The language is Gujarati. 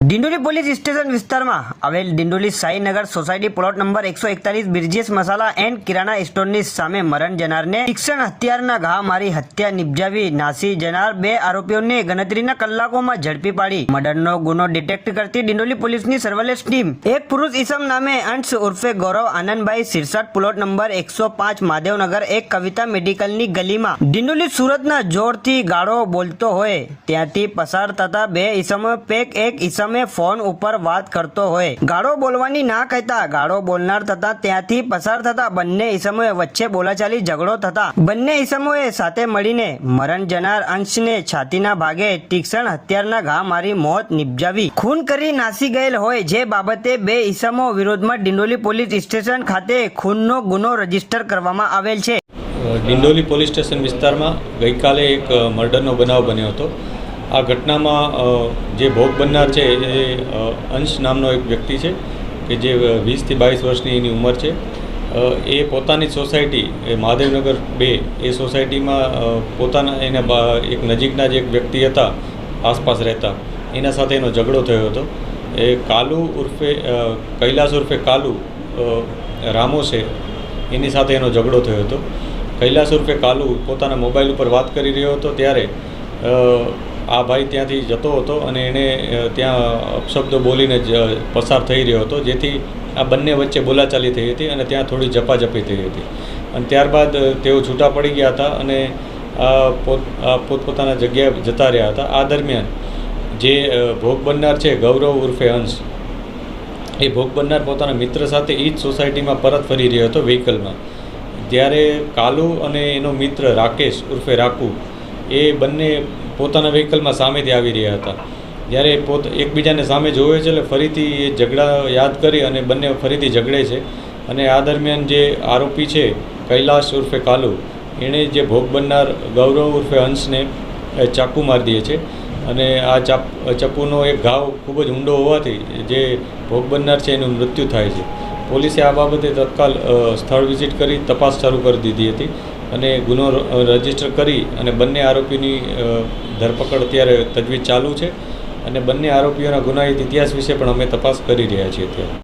ડિંડોલી પોલીસ સ્ટેશન વિસ્તારમાં આવેલ Dindoli Sainagar society plot number એકસો એકતાલીસ બિરજેશ મસાલા એન્ડ કિરાણા સ્ટોરની સામે મરણ જનારને શિક્ષણ હત્યારના ઘા મારી હત્યા નિપજાવી નાસી જનાર બે આરોપીઓને ગણતરીના કલાકોમાં ઝડપી પાડી. મર્ડરનો ગુનો ડિટેક્ટ કરતી ડિંડોલી પોલીસની સર્વેલન્સ ટીમ. એક પુરુષ ઈસમ નામે અંશ ઉર્ફે ગૌરવ આનંદભાઈ સિરસાટ પ્લોટ નંબર એકસો પાંચ માધવનગર એક કવિતા મેડિકલની ગલીમાં. ડિંડોલી સુરતના જોરથી ગાળો બોલતો હોય ત્યાંથી પસાર થતા બે ઈસમો પેક એક ઈસમે ફોન ઉપર વાત કરતો હોય. ગાળો બોલવાની ના કહેતા, ગાળો બોલનાર થતા ત્યાંથી પસાર થતા બંને ઈસમોએ વચ્ચે બોલાચાલી ઝઘડો થતા. બંને ઈસમોએ સાથે મળીને મરણ જનાર અંશને છાતીના ભાગે તીક્ષણ હત્યારના ઘા મારી મોત નિપજાવી. ખૂન કરી નાસી ગયેલ હોય જે બાબતે બે ઈસમો વિરોધમાં ડિંડોલી પોલીસ સ્ટેશન ખાતે ખૂનનો ગુનો રજિસ્ટર કરવામાં આવેલ છે. ડિંડોલી પોલીસ સ્ટેશન વિસ્તારમાં ગઈકાલે એક મર્ડરનો બનાવ બન્યો હતો. આ ઘટનામાં જે ભોગ બનનાર છે, એ અંશ નામનો એક વ્યક્તિ છે, કે જે વીસથી બાવીસ વર્ષની એની ઉંમર છે. એ પોતાની સોસાયટી, એ મહાદેવનગર બે, એ સોસાયટીમાં પોતાના, એના એક નજીકના જે એક વ્યક્તિ હતા, આસપાસ રહેતા. એના સાથે એનો ઝઘડો થયો હતો. એ કાલુ ઉર્ફે કૈલાસ ઉર્ફે કાલુ રામો છે, એની સાથે એનો ઝઘડો થયો હતો. કૈલાસ ઉર્ફે કાલુ પોતાના મોબાઈલ ઉપર વાત કરી રહ્યો હતો ત્યારે આ ભાઈ ત્યાંથી જતો હતો અને એણે ત્યાં અપશબ્દો બોલીને જ પસાર થઈ રહ્યો હતો, જેથી આ બંને વચ્ચે બોલાચાલી થઈ હતી અને ત્યાં થોડી ઝપાઝપી થઈ હતી. અને ત્યારબાદ તેઓ છૂટા પડી ગયા હતા અને પોત પોતપોતાના જગ્યાએ જતા રહ્યા હતા. આ દરમિયાન જે ભોગ બનનાર છે ગૌરવ ઉર્ફે અંશ, એ ભોગ બનનાર પોતાના મિત્ર સાથે એ જ સોસાયટીમાં પરત ફરી રહ્યો હતો વ્હીકલમાં. ત્યારે કાલુ અને એનો મિત્ર રાકેશ ઉર્ફે રાખુ એ બંને પોતાના વ્હીકલમાં સામેથી આવી રહ્યા હતા. જ્યારે પોત, એકબીજાને સામે જોવે છે એટલે ફરીથી એ ઝઘડા યાદ કરી અને બંને ફરીથી ઝઘડે છે. અને આ દરમિયાન જે આરોપી છે, કૈલાશ ઉર્ફે કાલુ, એણે જે ભોગ બનનાર ગૌરવ ઉર્ફે હંસને ચાકુ મારી દે છે. અને આ ચાપ ચપ્પુનો એક ઘાવ ખૂબ જ ઊંડો હોવાથી જે ભોગ બનનાર છે એનું મૃત્યુ થાય છે. પોલીસે આ બાબતે તત્કાલ સ્થળ વિઝિટ કરી તપાસ શરૂ કરી દીધી હતી. અને ગુનો રજિસ્ટર કરી અને બંને આરોપીની ધરપકડ અત્યારે તજવીજ ચાલુ છે. અને બંને આરોપીઓના ગુનાહિત ઇતિહાસ વિશે પણ અમે તપાસ કરી રહ્યા છીએ અત્યારે.